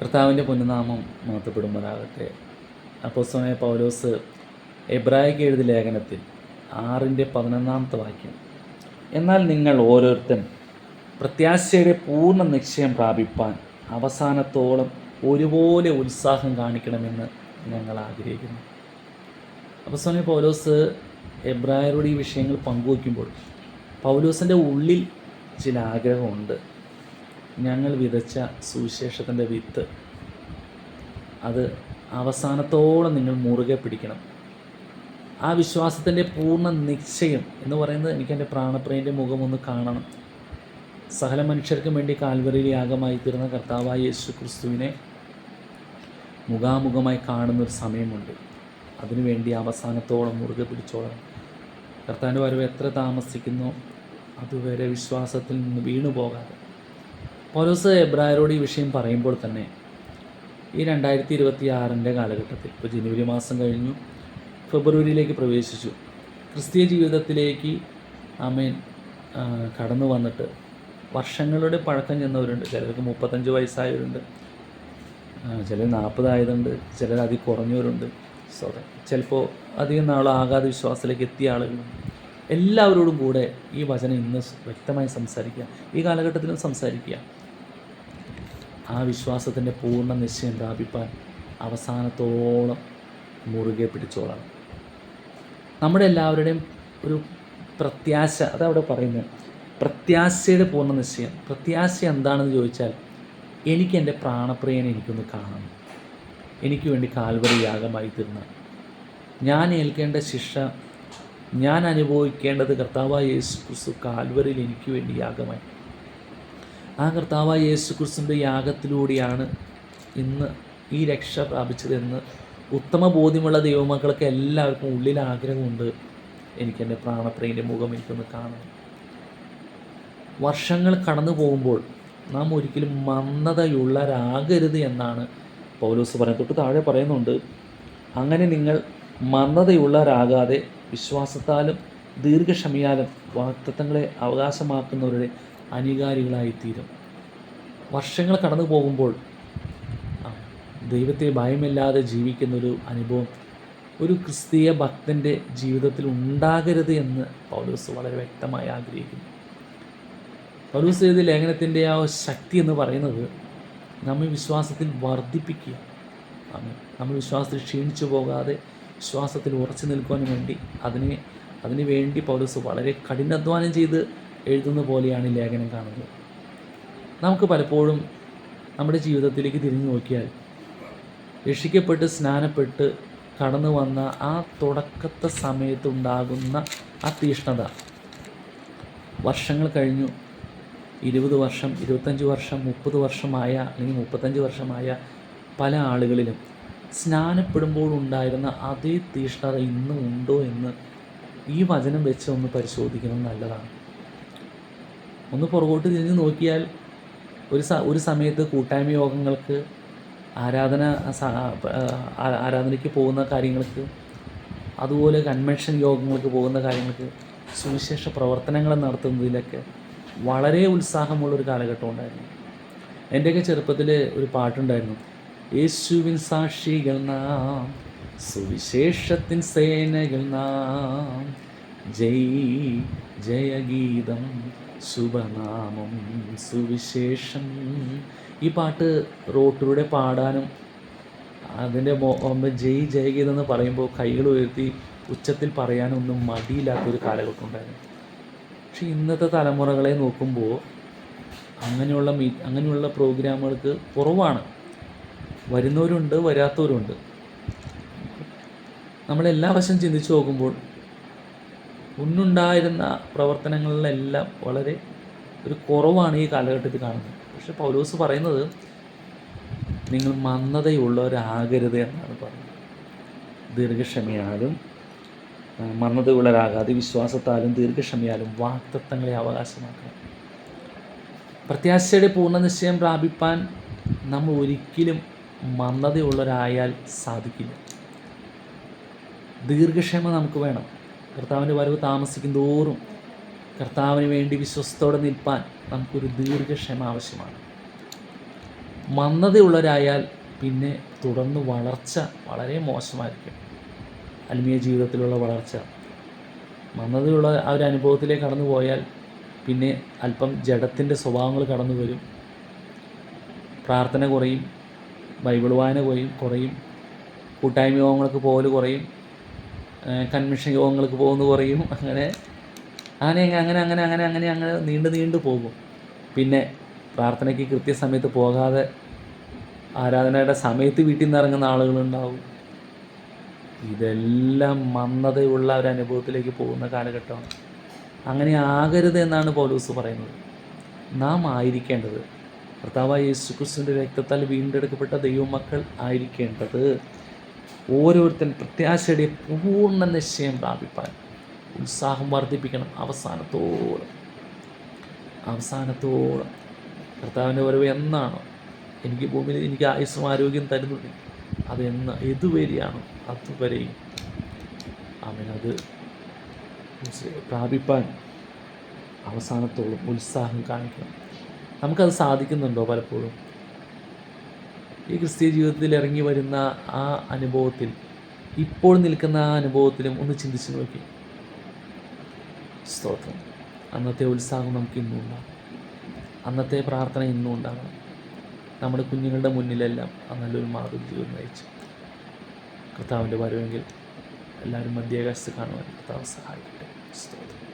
കർത്താവിന്റെ പുനനാമം മാത്തപ്പെടുമ്പോഴാകട്ടെ അപ്പോസ്തലനായ പൗലോസ് എബ്രായിക്ക് എഴുതിയ ലേഖനത്തിൽ ആറിന്റെ പതിനൊന്നാമത്തെ വാക്യം എന്നാൽ നിങ്ങൾ ഓരോരുത്തൻ പ്രത്യാശയുടെ പൂർണ നിശ്ചയം പ്രാപിപ്പാൻ അവസാനത്തോളം ഒരുപോലെ ഉത്സാഹം കാണിക്കണമെന്ന് ഞങ്ങൾ ആഗ്രഹിക്കുന്നു. അപ്പോസ്തലനായ പൗലോസ് എബ്രായരോട് ഈ വിഷയങ്ങൾ പങ്കുവയ്ക്കുമ്പോൾ പൗലോസിന്റെ ഉള്ളിൽ ചില ആഗ്രഹമുണ്ട്. ഞങ്ങൾ വിതച്ച സുവിശേഷത്തിന്റെ വിത്ത് അത് അവസാനത്തോളം നിങ്ങൾ മുറുകെ പിടിക്കണം. ആ വിശ്വാസത്തിന്റെ പൂർണ നിശ്ചയം എന്ന് പറയുന്നത് എനിക്ക് എന്റെ പ്രാണപ്രിയന്റെ മുഖം ഒന്ന് കാണണം. സകല മനുഷ്യർക്കും വേണ്ടി കാൽവറിയിൽ യാഗമായി തീർന്ന കർത്താവായ യേശു ക്രിസ്തുവിനെ മുഖാമുഖമായി കാണുന്നൊരു സമയമുണ്ട്. അതിനുവേണ്ടി അവസാനത്തോളം മുറുകെ പിടിച്ചോളണം. കർത്താവിന്റെ വരവ് എത്ര താമസിക്കുന്നോ അതുവരെ വിശ്വാസത്തിൽ നിന്ന് വീണു പോകാതെ പൗലോസ് എബ്രായരോട് ഈ വിഷയം പറയുമ്പോൾ തന്നെ ഈ രണ്ടായിരത്തി ഇരുപത്തി ആറിന്റെ കാലഘട്ടത്തിൽ ഇപ്പോൾ ജനുവരി മാസം കഴിഞ്ഞു ഫെബ്രുവരിയിലേക്ക് പ്രവേശിച്ചു. ക്രിസ്തീയ ജീവിതത്തിലേക്ക് അമേൻ കടന്നു വന്നിട്ട് വർഷങ്ങളുടെ പഴക്കം ചെന്നവരുണ്ട്. ചിലർക്ക് മുപ്പത്തഞ്ച് വയസ്സായവരുണ്ട്. ചിലർ നാൽപ്പതായതുണ്ട്. ചിലർ അതിൽ കുറഞ്ഞവരുണ്ട്. സോറി ചിലപ്പോൾ അധികം നാളാകാതെ വിശ്വാസത്തിലേക്ക് എത്തിയ ആളുകളുണ്ട് എല്ലാവരോടും കൂടെ ഈ വചനം ഇന്ന് വ്യക്തമായി സംസാരിക്കുക. ഈ കാലഘട്ടത്തിലും സംസാരിക്കുക. ആ വിശ്വാസത്തിന്റെ പൂർണ നിശ്ചയം പ്രാപിപ്പാൻ അവസാനത്തോളം മുറുകെ പിടിച്ചോളാം. നമ്മുടെ എല്ലാവരുടെയും ഒരു പ്രത്യാശ അതവിടെ പറയുന്നത് പ്രത്യാശയുടെ പൂർണ നിശ്ചയം. പ്രത്യാശ എന്താണെന്ന് ചോദിച്ചാൽ എനിക്ക് എന്റെ പ്രാണപ്രിയനെ എനിക്കൊന്ന് കാണണം. എനിക്ക് വേണ്ടി കാൽവരി യാഗമായി തീർന്ന. ഞാൻ ഏൽക്കേണ്ട ശിക്ഷ ഞാൻ അനുഭവിക്കേണ്ടത് കർത്താവായ യേശു ക്രിസ്തു കാൽവരിയിൽ എനിക്ക് വേണ്ടി യാഗമായി. ആ കർത്താവായ യേശു ക്രിസ്തുവിന്റെ യാഗത്തിലൂടെയാണ് ഇന്ന് ഈ രക്ഷ പ്രാപിച്ചതെന്ന് ഉത്തമ ബോധ്യമുള്ള ദൈവമക്കൾക്ക് എല്ലാവർക്കും ഉള്ളിൽ ആഗ്രഹമുണ്ട്. എനിക്ക് എന്റെ പ്രാണപ്രിയന്റെ മുഖം എനിക്കൊന്ന് കാണണം. വർഷങ്ങൾ കടന്നു പോകുമ്പോൾ നാം ഒരിക്കലും മന്ദതയുള്ളവരാകരുത് എന്നാണ് പൗലോസ് പറയുന്നത്. തൊട്ട് താഴെ പറയുന്നുണ്ട് അങ്ങനെ നിങ്ങൾ മന്ദതയുള്ളവരാകാതെ വിശ്വാസത്താലും ദീർഘക്ഷമയാലും വാക്തത്വങ്ങളെ അവകാശമാക്കുന്നവരുടെ അനുകാരികളായിത്തീരും. വർഷങ്ങൾ കടന്നു പോകുമ്പോൾ ദൈവത്തെ ഭയമില്ലാതെ ജീവിക്കുന്നൊരു അനുഭവം ഒരു ക്രിസ്തീയ ഭക്തന്റെ ജീവിതത്തിൽ ഉണ്ടാകരുത് എന്ന് പൗലൂസ് വളരെ വ്യക്തമായി ആഗ്രഹിക്കുന്നു. പൗലൂസ് എഴുതിയ ലേഖനത്തിന്റെ ആ ശക്തി എന്ന് പറയുന്നത് നമ്മെ വിശ്വാസത്തിൽ വർദ്ധിപ്പിക്കുക. നമ്മൾ വിശ്വാസത്തിൽ ക്ഷീണിച്ചു പോകാതെ വിശ്വാസത്തിൽ ഉറച്ചു നിൽക്കുവാൻ വേണ്ടി അതിനെ അതിനു വേണ്ടി പൗലോസ് വളരെ കഠിനാധ്വാനം ചെയ്ത് എഴുതുന്ന പോലെയാണ് ലേഖനം കാണുന്നത്. നമുക്ക് പലപ്പോഴും നമ്മുടെ ജീവിതത്തിലേക്ക് തിരിഞ്ഞു നോക്കിയാൽ രക്ഷിക്കപ്പെട്ട് സ്നാനപ്പെട്ട് കടന്നു വന്ന ആ തുടക്കത്തെ സമയത്തുണ്ടാകുന്ന ആ തീഷ്ണത. വർഷങ്ങൾ കഴിഞ്ഞു. ഇരുപത് വർഷം ഇരുപത്തഞ്ച് വർഷം മുപ്പത് വർഷമായ അല്ലെങ്കിൽ മുപ്പത്തഞ്ച് വർഷമായ പല ആളുകളിലും സ്നാനപ്പെടുമ്പോൾ ഉണ്ടായിരുന്ന അതേ തീഷ്ണത ഇന്നും ഉണ്ടോ എന്ന് ഈ വചനം വെച്ച് ഒന്ന് പരിശോധിക്കുന്നത് നല്ലതാണ്. ഒന്ന് പുറകോട്ട് തിരിഞ്ഞ് നോക്കിയാൽ ഒരു സ ഒരു സമയത്ത് കൂട്ടായ്മ യോഗങ്ങൾക്ക് ആരാധന ആരാധനയ്ക്ക് പോകുന്ന കാര്യങ്ങൾക്ക് അതുപോലെ കൺവെൻഷൻ യോഗങ്ങൾക്ക് പോകുന്ന കാര്യങ്ങൾക്ക് സുവിശേഷ പ്രവർത്തനങ്ങൾ നടത്തുന്നതിലൊക്കെ വളരെ ഉത്സാഹമുള്ളൊരു കാലഘട്ടം ഉണ്ടായിരുന്നു. എന്റെയൊക്കെ ചെറുപ്പത്തിൽ ഒരു പാട്ടുണ്ടായിരുന്നു യേശുവിൻ സാക്ഷികൾ നാം സുവിശേഷത്തിൻ സേനകൾ നാം ജയ് ജയഗീതം ശുഭനാമം സുവിശേഷം. ഈ പാട്ട് റോട്ടിലൂടെ പാടാനും അതിന്റെ ജയ് ജയഗീതം എന്ന് പറയുമ്പോൾ കൈകൾ ഉയർത്തി ഉച്ചത്തിൽ പറയാനൊന്നും മടിയില്ലാത്തൊരു കാലഘട്ടം ഉണ്ടായിരുന്നു പക്ഷെ ഇന്നത്തെ തലമുറകളെ നോക്കുമ്പോൾ അങ്ങനെയുള്ള മീ അങ്ങനെയുള്ള പ്രോഗ്രാമുകൾക്ക് കുറവാണ്. വരുന്നവരുണ്ട് വരാത്തവരുണ്ട്. നമ്മളെല്ലാ വശം ചിന്തിച്ചു നോക്കുമ്പോൾ മുന്നുണ്ടായിരുന്ന പ്രവർത്തനങ്ങളിലെല്ലാം വളരെ ഒരു കുറവാണ് ഈ കാലഘട്ടത്തിൽ കാണുന്നത്. പക്ഷെ പൗലോസ് പറയുന്നത് നിങ്ങൾ മന്ദതയുള്ളവരാകരുത് എന്നാണ് പറയുന്നത് ദീർഘക്ഷമയാലും മന്ദതയുള്ളവരാകാതെ വിശ്വാസത്താലും ദീർഘക്ഷമയാലും വാക്തത്വങ്ങളെ അവകാശമാക്കണം. പ്രത്യാശയുടെ പൂർണ നിശ്ചയം പ്രാപിപ്പാൻ നമ്മൾ ഒരിക്കലും മന്ദതയുള്ളവരായാൽ സാധിക്കില്ല. ദീർഘക്ഷമ നമുക്ക് വേണം. കർത്താവിന്റെ വരവ് താമസിക്കും തോറും കർത്താവിന് വേണ്ടി വിശ്വസ്തോടെ നിൽപ്പാൻ നമുക്കൊരു ദീർഘക്ഷമ ആവശ്യമാണ്. മന്ദതയുള്ളവരായാൽ പിന്നെ തുടർന്ന് വളർച്ച വളരെ മോശമായിരിക്കും. ആത്മീയ ജീവിതത്തിലുള്ള വളർച്ച. മന്ദതയുള്ള ആ ഒരു അനുഭവത്തിലേക്ക് കടന്നു പോയാൽ പിന്നെ അല്പം ജഡത്തിന്റെ സ്വഭാവങ്ങൾ കടന്നു വരും. പ്രാർത്ഥന കുറയും ബൈബിൾ വായന കുറയും കുറയും. കൂട്ടായ്മ യോഗങ്ങൾക്ക് പോകൽ കുറയും. ഏഹ് കൺവെൻഷൻ യോഗങ്ങൾക്ക് പോകുമെന്ന് കുറയും അങ്ങനെ അങ്ങനെ അങ്ങനെ അങ്ങനെ അങ്ങനെ അങ്ങനെ അങ്ങനെ നീണ്ടു നീണ്ടു പോകും. പിന്നെ പ്രാർത്ഥനയ്ക്ക് കൃത്യസമയത്ത് പോകാതെ ആരാധനയുടെ സമയത്ത് വീട്ടിൽ നിന്ന് ഇറങ്ങുന്ന ആളുകളുണ്ടാവും. ഇതെല്ലാം മന്ദതയുള്ള ഒരു അനുഭവത്തിലേക്ക് പോകുന്ന കാലഘട്ടമാണ്. അങ്ങനെ ആകരുത് എന്നാണ് പൗലൂസ് പറയുന്നത്. നാം ആയിരിക്കേണ്ടത്. കർത്താവായ യേശുക്രിസ്തുവിന്റെ രക്തത്താൽ വീണ്ടെടുക്കപ്പെട്ട ദൈവമക്കൾ ആയിരിക്കേണ്ടത്. ഓരോരുത്തൻ പ്രത്യാശയുടെ പൂർണ നിശ്ചയം പ്രാപിപ്പാൻ ഉത്സാഹം വർദ്ധിപ്പിക്കണം അവസാനത്തോളം. അവസാനത്തോളം. കർത്താവിന്റെ വരവ് എന്നാണോ? എനിക്ക് ഭൂമിയിൽ എനിക്ക് ആയുസ്സും ആരോഗ്യം തരുന്നുണ്ട് അത് എന്ന് ഏതുവരെയാണോ അതുവരെയും അവനത് പ്രാപിപ്പാൻ അവസാനത്തോളം ഉത്സാഹം കാണിക്കണം. നമുക്കത് സാധിക്കുന്നുണ്ടോ പലപ്പോഴും? ഈ ക്രിസ്തീയ ജീവിതത്തിൽ ഇറങ്ങി വരുന്ന ആ അനുഭവത്തിൽ ഇപ്പോൾ നിൽക്കുന്ന ആ അനുഭവത്തിലും ഒന്ന് ചിന്തിച്ചു നോക്കി. സ്തോത്രം. അന്നത്തെ ഉത്സാഹം നമുക്ക് ഇന്നും ഉണ്ടാകും അന്നത്തെ പ്രാർത്ഥന ഇന്നും ഉണ്ടാകണം നമ്മുടെ കുഞ്ഞുങ്ങളുടെ മുന്നിലെല്ലാം ആ നല്ലൊരു മാതൃ ജീവിതം നയിച്ചു. കർത്താവിന്റെ വരവെങ്കിൽ എല്ലാവരും മധ്യാകാശത്ത് കാണുവാൻ കർത്താവ് സഹായിക്കട്ടെ. സ്തോത്രം.